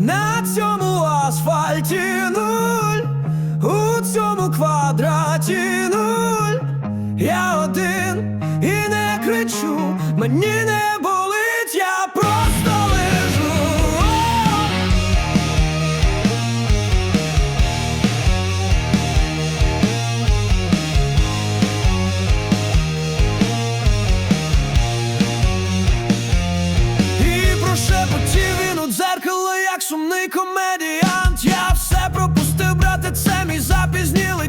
На цьому асфальті нуль, у цьому квадраті сумний комедіант. Я все пропустив, брате, це мій запізнілий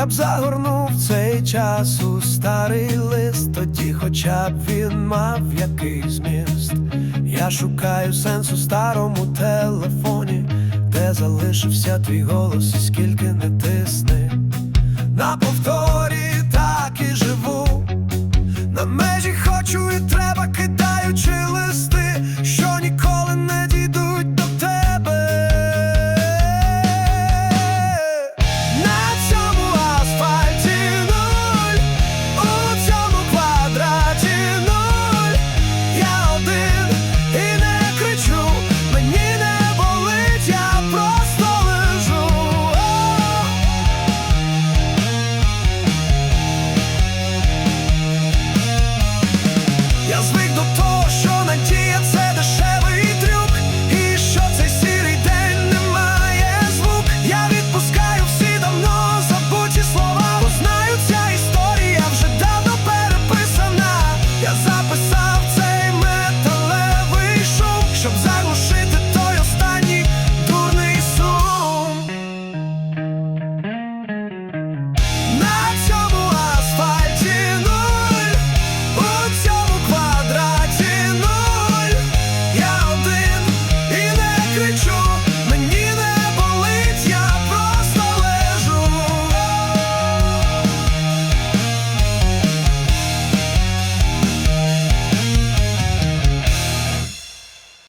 Я б загорнув цей час у старий лист, тоді хоча б він мав якийсь зміст. Я шукаю сенс у старому телефоні, де залишився твій голос, і скільки не тисни. На повторі так і живу. На